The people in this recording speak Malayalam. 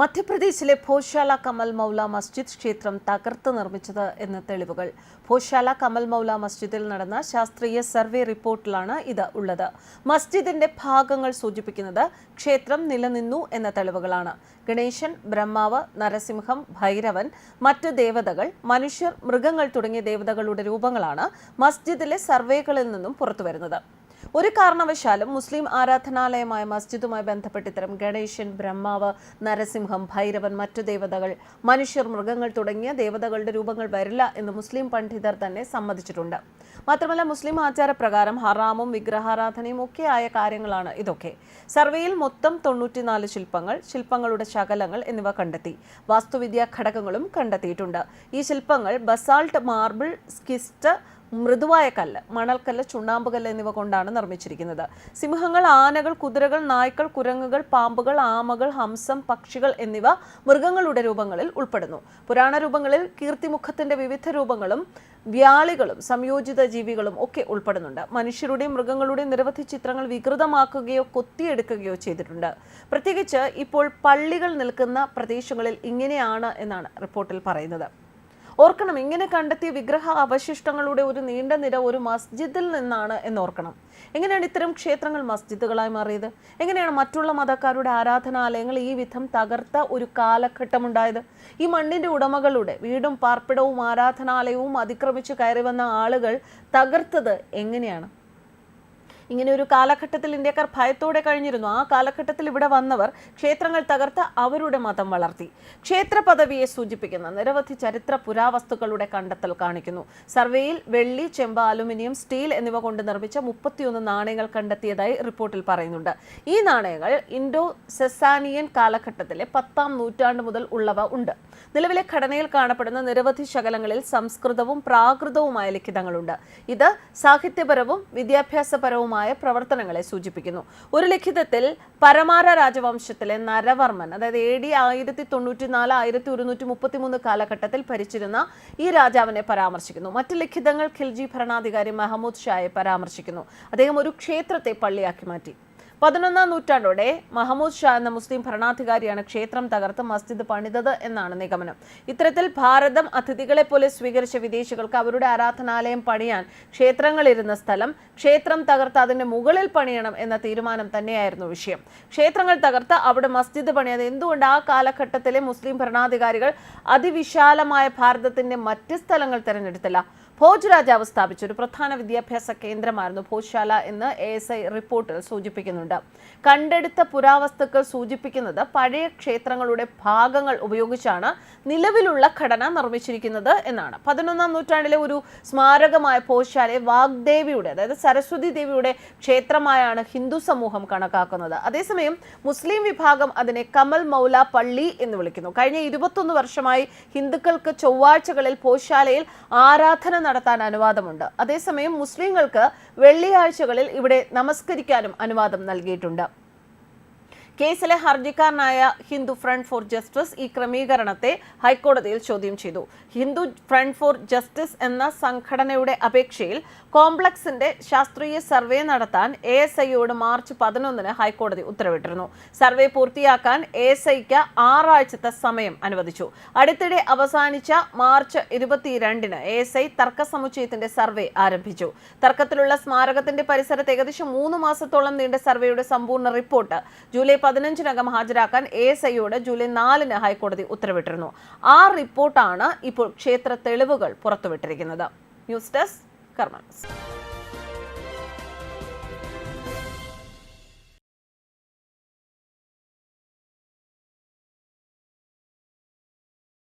മധ്യപ്രദേശിലെ ഭോശാല കമൽ മൗല മസ്ജിദ് ക്ഷേത്രം തകർത്ത് നിർമ്മിച്ചത് എന്ന തെളിവുകൾ. ഭോശാല കമൽ മൗല മസ്ജിദിൽ നടന്ന ശാസ്ത്രീയ സർവേ റിപ്പോർട്ടിലാണ് ഇത് ഉള്ളത്. മസ്ജിദിന്റെ ഭാഗങ്ങൾ സൂചിപ്പിക്കുന്നത് ക്ഷേത്രം നിലനിന്നു എന്ന തെളിവുകളാണ്. ഗണേശൻ ബ്രഹ്മാവ് നരസിംഹം ഭൈരവൻ മറ്റ് ദേവതകൾ മനുഷ്യർ മൃഗങ്ങൾ തുടങ്ങിയ ദേവതകളുടെ രൂപങ്ങളാണ് മസ്ജിദിലെ സർവേകളിൽ നിന്നും പുറത്തുവരുന്നത്. ഒരു കാരണവശാലും മുസ്ലിം ആരാധനാലയമായ മസ്ജിദുമായി ബന്ധപ്പെട്ട് ഇത്തരം ഗണേശൻ ബ്രഹ്മാവ് നരസിംഹം ഭൈരവൻ മറ്റു ദേവതകൾ മനുഷ്യർ മൃഗങ്ങൾ തുടങ്ങിയ ദേവതകളുടെ രൂപങ്ങൾ വരില്ല എന്ന് മുസ്ലിം പണ്ഡിതർ തന്നെ സമ്മതിച്ചിട്ടുണ്ട്. മാത്രമല്ല മുസ്ലിം ആചാരപ്രകാരം ഹറാമും വിഗ്രഹാരാധനയും ആയ കാര്യങ്ങളാണ് ഇതൊക്കെ. സർവേയിൽ മൊത്തം തൊണ്ണൂറ്റിനാല് ശില്പങ്ങൾ ശില്പങ്ങളുടെ ശകലങ്ങൾ എന്നിവ കണ്ടെത്തി വാസ്തുവിദ്യാ ഘടകങ്ങളും കണ്ടെത്തിയിട്ടുണ്ട്. ഈ ശില്പങ്ങൾ ബസാൾട്ട് മാർബിൾ സ്കിസ്റ്റ് മൃദുവായ കല്ല് മണൽക്കല്ല് ചുണ്ണാമ്പുകല്ല് എന്നിവ കൊണ്ടാണ് നിർമ്മിച്ചിരിക്കുന്നത്. സിംഹങ്ങൾ ആനകൾ കുതിരകൾ നായ്ക്കൾ കുരങ്ങുകൾ പാമ്പുകൾ ആമകൾ ഹംസം പക്ഷികൾ എന്നിവ മൃഗങ്ങളുടെ രൂപങ്ങളിൽ ഉൾപ്പെടുന്നു. പുരാണ രൂപങ്ങളിൽ കീർത്തിമുഖത്തിന്റെ വിവിധ രൂപങ്ങളും വ്യാളികളും സംയോജിത ജീവികളും ഒക്കെ ഉൾപ്പെടുന്നുണ്ട്. മനുഷ്യരുടെയും മൃഗങ്ങളുടെയും നിരവധി ചിത്രങ്ങൾ വികൃതമാക്കുകയോ കൊത്തിയെടുക്കുകയോ ചെയ്തിട്ടുണ്ട്. പ്രത്യേകിച്ച് ഇപ്പോൾ പള്ളികൾ നിൽക്കുന്ന പ്രദേശങ്ങളിൽ ഇങ്ങനെയാണ് എന്നാണ് റിപ്പോർട്ടിൽ പറയുന്നത്. ഓർക്കണം ഇങ്ങനെ കണ്ടെത്തിയ വിഗ്രഹ അവശിഷ്ടങ്ങളുടെ ഒരു നീണ്ട നിര ഒരു മസ്ജിദിൽ നിന്നാണ് എന്ന് ഓർക്കണം. എങ്ങനെയാണ് ഇത്തരം ക്ഷേത്രങ്ങൾ മസ്ജിദുകളായി മാറിയത്? എങ്ങനെയാണ് മറ്റുള്ള മതക്കാരുടെ ആരാധനാലയങ്ങൾ ഈ വിധം തകർത്ത ഒരു കാലഘട്ടമുണ്ടായത്? ഈ മണ്ണിന്റെ ഉടമകളുടെ വീടും പാർപ്പിടവും ആരാധനാലയവും അതിക്രമിച്ച് കയറി വന്ന ആളുകൾ തകർത്തത് എങ്ങനെയാണ്? ഇങ്ങനെ ഒരു കാലഘട്ടത്തിൽ ഇന്ത്യക്കാർ ഭയത്തോടെ കഴിഞ്ഞിരുന്നു. ആ കാലഘട്ടത്തിൽ ഇവിടെ വന്നവർ ക്ഷേത്രങ്ങൾ തകർത്ത് അവരുടെ മതം വളർത്തി. ക്ഷേത്ര പദവിയെ സൂചിപ്പിക്കുന്ന നിരവധി ചരിത്ര പുരാവസ്തുക്കളുടെ കണ്ടെത്തൽ കാണിക്കുന്നു. സർവേയിൽ വെള്ളി ചെമ്പ അലുമിനിയം സ്റ്റീൽ എന്നിവ കൊണ്ട് നിർമ്മിച്ച മുപ്പത്തിയൊന്ന് നാണയങ്ങൾ കണ്ടെത്തിയതായി റിപ്പോർട്ടിൽ പറയുന്നുണ്ട്. ഈ നാണയങ്ങൾ ഇൻഡോ സെസാനിയൻ കാലഘട്ടത്തിലെ പത്താം നൂറ്റാണ്ട് മുതൽ ഉള്ളവ ഉണ്ട്. നിലവിലെ ഘടനയിൽ കാണപ്പെടുന്ന നിരവധി ശകലങ്ങളിൽ സംസ്കൃതവും പ്രാകൃതവുമായ ലിഖിതങ്ങളുണ്ട്. ഇത് സാഹിത്യപരവും വിദ്യാഭ്യാസപരവുമായ പ്രവർത്തനങ്ങളെ സൂചിപ്പിക്കുന്നു. ഒരു ലിഖിതത്തിൽ പരമാര രാജവംശത്തിലെ നരവർമ്മൻ അതായത് എ ഡി ആയിരത്തി തൊണ്ണൂറ്റി നാല് ആയിരത്തി ഒരുന്നൂറ്റി മുപ്പത്തി മൂന്ന് കാലഘട്ടത്തിൽ ഭരിച്ചിരുന്ന ഈ രാജാവിനെ പരാമർശിക്കുന്നു. മറ്റ് ലിഖിതങ്ങൾ ഖിൽജി ഭരണാധികാരി മെഹമ്മൂദ് ഷായെ പരാമർശിക്കുന്നു. അദ്ദേഹം ഒരു ക്ഷേത്രത്തെ പള്ളിയാക്കി മാറ്റി. പതിനൊന്നാം നൂറ്റാണ്ടോടെ മഹമ്മൂദ് ഷാ എന്ന മുസ്ലിം ഭരണാധികാരിയാണ് ക്ഷേത്രം തകർത്ത് മസ്ജിദ് പണിതത് എന്നാണ് നിഗമനം. ഇത്തരത്തിൽ ഭാരതം അതിഥികളെ പോലെ സ്വീകരിച്ച വിദേശികൾക്ക് അവരുടെ ആരാധനാലയം പണിയാൻ ക്ഷേത്രങ്ങളിരുന്ന സ്ഥലം ക്ഷേത്രം തകർത്ത് അതിന്റെ മുകളിൽ പണിയണം എന്ന തീരുമാനം തന്നെയായിരുന്നു വിഷയം. ക്ഷേത്രങ്ങൾ തകർത്ത് അവിടെ മസ്ജിദ് പണിയത് എന്തുകൊണ്ട് ആ കാലഘട്ടത്തിലെ മുസ്ലിം ഭരണാധികാരികൾ അതിവിശാലമായ ഭാരതത്തിന്റെ മറ്റ് സ്ഥലങ്ങൾ തിരഞ്ഞെടുത്തില്ല? ഭോജ് രാജാവ് സ്ഥാപിച്ച ഒരു പ്രധാന വിദ്യാഭ്യാസ കേന്ദ്രമായിരുന്നു ഭോജ്ശാല എന്ന് എ എസ് ഐ റിപ്പോർട്ടിൽ സൂചിപ്പിക്കുന്നുണ്ട്. കണ്ടെടുത്ത പുരാവസ്തുക്കൾ സൂചിപ്പിക്കുന്നത് പഴയ ക്ഷേത്രങ്ങളുടെ ഭാഗങ്ങൾ ഉപയോഗിച്ചാണ് നിലവിലുള്ള ഘടന നിർമ്മിച്ചിരിക്കുന്നത് എന്നാണ്. പതിനൊന്നാം നൂറ്റാണ്ടിലെ ഒരു സ്മാരകമായ ഭോജ്ശാലയെ വാഗ്ദേവിയുടെ അതായത് സരസ്വതി ദേവിയുടെ ക്ഷേത്രമായാണ് ഹിന്ദു സമൂഹം കണക്കാക്കുന്നത്. അതേസമയം മുസ്ലിം വിഭാഗം അതിനെ കമൽ മൗല പള്ളി എന്ന് വിളിക്കുന്നു. കഴിഞ്ഞ ഇരുപത്തൊന്ന് വർഷമായി ഹിന്ദുക്കൾക്ക് ചൊവ്വാഴ്ചകളിൽ ഭോജ്ശാലയിൽ ആരാധന നടത്താൻ അനുവാദമുണ്ട്. അതേസമയം മുസ്ലിങ്ങൾക്ക് വെള്ളിയാഴ്ചകളിൽ ഇവിടെ നമസ്കരിക്കാനും അനുവാദം നൽകിയിട്ടുണ്ട്. കേസിലെ ഹർജിക്കാരനായ ഹിന്ദു ഫ്രണ്ട് ഫോർ ജസ്റ്റിസ് ഈ ക്രമീകരണത്തെ ഹൈക്കോടതിയിൽ ചോദ്യം ചെയ്തു. ഹിന്ദു ഫ്രണ്ട് ഫോർ ജസ്റ്റിസ് എന്ന സംഘടനയുടെ അപേക്ഷയിൽ കോംപ്ലക്സിന്റെ ശാസ്ത്രീയ സർവേ നടത്താൻ എ എസ് ഐയോട് മാർച്ച് പതിനൊന്നിന് ഹൈക്കോടതി ഉത്തരവിട്ടിരുന്നു. സർവേ പൂർത്തിയാക്കാൻ എ എസ് ഐക്ക് ആറാഴ്ചത്തെ സമയം അനുവദിച്ചു. അടുത്തിടെ അവസാനിച്ച മാർച്ച് ഇരുപത്തിരണ്ടിന് എ എസ് ഐ തർക്ക സമുച്ചയത്തിന്റെ സർവേ ആരംഭിച്ചു. തർക്കത്തിലുള്ള സ്മാരകത്തിന്റെ പരിസരത്ത് ഏകദേശം മൂന്ന് മാസത്തോളം നീണ്ട സർവേയുടെ സമ്പൂർണ റിപ്പോർട്ട് ജൂലൈ പതിനഞ്ചിനകം ഹാജരാക്കാൻ എ എസ് ഐയോട് ജൂലൈ നാലിന് ഹൈക്കോടതി ഉത്തരവിട്ടിരുന്നു. ആ റിപ്പോർട്ടാണ് ഇപ്പോൾ ക്ഷേത്ര തെളിവുകൾ പുറത്തുവിട്ടിരിക്കുന്നത്. ന്യൂസ് ഡെസ്ക് കർമ്മ